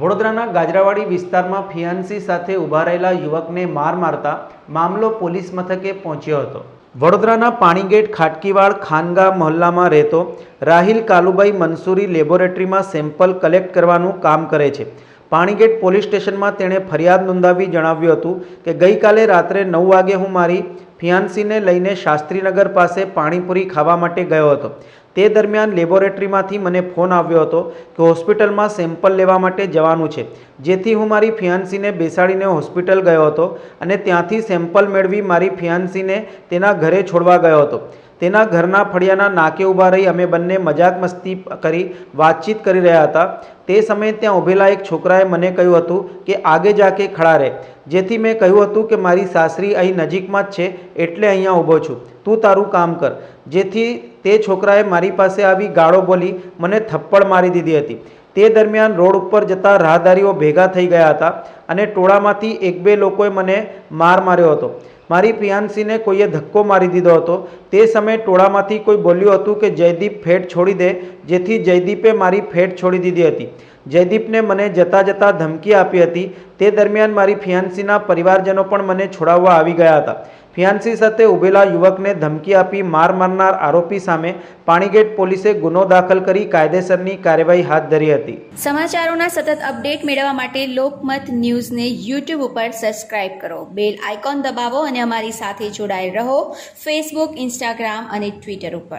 વડોદરાના ગાજરાવાડી વિસ્તારમાં ફિયાન્સી સાથે ઊભા રહેલા યુવકને માર મારતા મામલો પોલીસ મથકે પહોંચ્યો હતો. વડોદરાના પાણીગેટ ખાટકીવાડ ખાનગા મહોલ્લામાં રહેતો રાહિલ કાલુભાઈ મનસુરી લેબોરેટરીમાં સેમ્પલ કલેક્ટ કરવાનું કામ કરે છે. પાણીગેટ પોલીસ સ્ટેશનમાં તેણે ફરિયાદ નોંધાવી જણાવ્યું હતું કે ગઈકાલે રાત્રે નવ વાગે હું મારી ફિયાન્સીને લઈને શાસ્ત્રીનગર પાસે પાણીપુરી ખાવા માટે ગયો હતો. તે દરમિયાન લેબોરેટરીમાંથી મને ફોન આવ્યો હતો કે હોસ્પિટલમાં સેમ્પલ લેવા માટે જવાનું છે. જેથી હું મારી ફિયાન્સીને બેસાડીને હોસ્પિટલ ગયો હતો અને ત્યાંથી સેમ્પલ મેળવી મારી ફિયાન્સીને તેના ઘરે છોડવા ગયો હતો. તેના ઘરના ફળિયાના નાકે ઊભા રહી અમે બંને મજાક મસ્તી કરી વાતચીત કરી રહ્યા હતા. તે સમયે ત્યાં ઊભેલા એક છોકરાએ મને કહ્યું હતું કે, આગે જાકે ખડા રહે. જેથી મેં કહ્યું હતું કે, મારી સાસરી અહીં નજીકમાં જ છે, એટલે અહીંયા ઊભો છું. તું તારું કામ કર. જેથી તે છોકરાએ મારી પાસે આવી ગાળો બોલી મને થપ્પડ મારી દીધી હતી. તે દરમિયાન રોડ ઉપર જતા રાહદારીઓ ભેગા થઈ ગયા હતા અને ટોળામાંથી એક બે લોકોએ મને માર માર્યો હતો. મારી પ્રિયાંશીને કોઈએ ધક્કો મારી દીધો હતો. તે સમયે ટોળામાંથી કોઈ બોલ્યું હતું કે જયદીપ ફેટ છોડી દે, જેથી જયદીપે મારી ફેટ છોડી દીધી હતી. જયદીપને મને જતા જતા ધમકી આપી હતી. તે દરમિયાન મારી ફિયાન્સીના પરિવારજનો પણ મને છોડાવવા આવી ગયા હતા. ફિયાન્સી સાથે ઊભેલા યુવકને ધમકી આપી માર મારનાર આરોપી સામે પાણીગેટ પોલીસે ગુનો દાખલ કરી કાયદેસરની કાર્યવાહી હાથ ધરી હતી. સમાચારોના સતત અપડેટ મેળવવા માટે લોકમત ન્યૂઝને યુટ્યુબ ઉપર સબસ્ક્રાઇબ કરો. બેલ આઇકોન દબાવો અને અમારી સાથે જોડાયેલ રહો. ફેસબુક, ઇન્સ્ટાગ્રામ અને ટ્વિટર ઉપર.